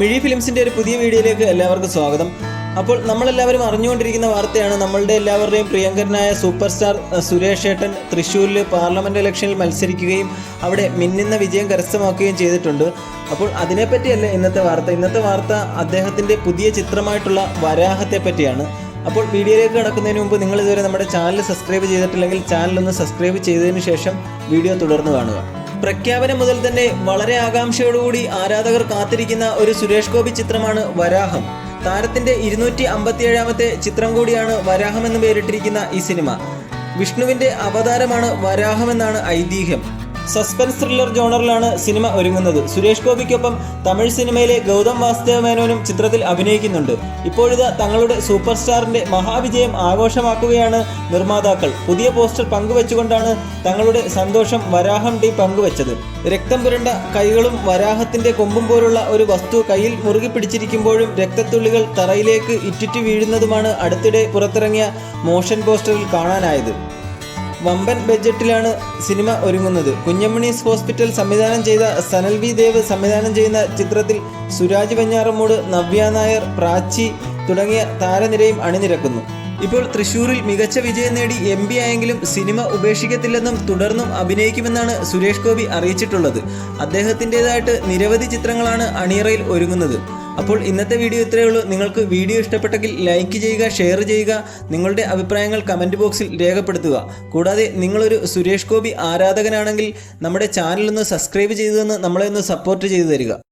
മിഴി ഫിലിംസിന്റെ ഒരു പുതിയ വീഡിയോയിലേക്ക് എല്ലാവർക്കും സ്വാഗതം. അപ്പോൾ നമ്മളെല്ലാവരും അറിഞ്ഞുകൊണ്ടിരിക്കുന്ന വാർത്തയാണ് നമ്മളുടെ എല്ലാവരുടെയും പ്രിയങ്കരനായ സൂപ്പർ സ്റ്റാർ സുരേഷ് ഏട്ടൻ തൃശ്ശൂരിൽ പാർലമെന്റ് ഇലക്ഷനിൽ മത്സരിക്കുകയും അവിടെ മിന്നുന്ന വിജയം കരസ്ഥമാക്കുകയും ചെയ്തിട്ടുണ്ട്. അപ്പോൾ അതിനെപ്പറ്റിയല്ല ഇന്നത്തെ വാർത്ത. ഇന്നത്തെ വാർത്ത അദ്ദേഹത്തിന്റെ പുതിയ ചിത്രമായിട്ടുള്ള വരാഹത്തെ പറ്റിയാണ്. അപ്പോൾ വീഡിയോയിലേക്ക് കടക്കുന്നതിന് മുമ്പ് നിങ്ങൾ ഇതുവരെ നമ്മുടെ ചാനൽ സബ്സ്ക്രൈബ് ചെയ്തിട്ടില്ലെങ്കിൽ ചാനൽ ഒന്ന് സബ്സ്ക്രൈബ് ചെയ്തതിന് ശേഷം വീഡിയോ തുടർന്ന് കാണുക. പ്രഖ്യാപനം മുതൽ തന്നെ വളരെ ആകാംക്ഷയോടുകൂടി ആരാധകർ കാത്തിരിക്കുന്ന ഒരു സുരേഷ് ഗോപി ചിത്രമാണ് വരാഹം. താരത്തിന്റെ ഇരുന്നൂറ്റി അമ്പത്തിയേഴാമത്തെ ചിത്രം കൂടിയാണ് വരാഹം എന്ന് പേരിട്ടിരിക്കുന്ന ഈ സിനിമ. വിഷ്ണുവിന്റെ അവതാരമാണ് വരാഹം എന്നാണ് ഐതിഹ്യം. സസ്പെൻസ് ത്രില്ലർ ജോണറിലാണ് സിനിമ ഒരുങ്ങുന്നത്. സുരേഷ് ഗോപിക്കൊപ്പം തമിഴ് സിനിമയിലെ ഗൗതം വാസുദേവ മേനോനും ചിത്രത്തിൽ അഭിനയിക്കുന്നുണ്ട്. ഇപ്പോഴിത് തങ്ങളുടെ സൂപ്പർ സ്റ്റാറിന്റെ മഹാവിജയം ആഘോഷമാക്കുകയാണ് നിർമ്മാതാക്കൾ. പുതിയ പോസ്റ്റർ പങ്കുവെച്ചുകൊണ്ടാണ് തങ്ങളുടെ സന്തോഷം വരാഹം ഡി പങ്കുവച്ചത്. രക്തം പുരണ്ട കൈകളും വരാഹത്തിന്റെ കൊമ്പും പോലുള്ള ഒരു വസ്തു കയ്യിൽ മുറുകി പിടിച്ചിരിക്കുമ്പോഴും രക്തത്തുള്ളികൾ തറയിലേക്ക് ഇറ്റിറ്റ് വീഴുന്നതുമാണ് അടുത്തിടെ പുറത്തിറങ്ങിയ മോഷൻ പോസ്റ്ററിൽ കാണാനായത്. വമ്പൻ ബഡ്ജറ്റിലാണ് സിനിമ ഒരുങ്ങുന്നത്. കുഞ്ഞമ്മണീസ് ഹോസ്പിറ്റൽ സംവിധാനം ചെയ്ത സനൽ വി ദേവ് സംവിധാനം ചെയ്യുന്ന ചിത്രത്തിൽ സുരാജ് വെഞ്ഞാറമ്മൂട് നവ്യ നായർ പ്രാച്ചി തുടങ്ങിയ താരനിരയും അണിനിരക്കുന്നു. ഇപ്പോൾ തൃശൂരിൽ മികച്ച വിജയം നേടി എം പി ആയെങ്കിലും സിനിമ ഉപേക്ഷിക്കത്തില്ലെന്നും തുടർന്നും അഭിനയിക്കുമെന്നാണ് സുരേഷ് ഗോപി അറിയിച്ചിട്ടുള്ളത്. അദ്ദേഹത്തിന്റെതായിട്ട് നിരവധി ചിത്രങ്ങളാണ് അണിയറയിൽ ഒരുങ്ങുന്നത്. അപ്പോൾ ഇന്നത്തെ വീഡിയോ ഇത്രയേ ഉള്ളൂ. നിങ്ങൾക്ക് വീഡിയോ ഇഷ്ടപ്പെട്ടെങ്കിൽ ലൈക്ക് ചെയ്യുക ഷെയർ ചെയ്യുക നിങ്ങളുടെ അഭിപ്രായങ്ങൾ കമന്റ് ബോക്സിൽ രേഖപ്പെടുത്തുക. കൂടാതെ നിങ്ങളൊരു സുരേഷ് ഗോപി ആരാധകനാണെങ്കിൽ നമ്മുടെ ചാനലൊന്ന് സബ്സ്ക്രൈബ് ചെയ്തു തന്ന് നമ്മളെ ഒന്ന് സപ്പോർട്ട് ചെയ്തു തരിക.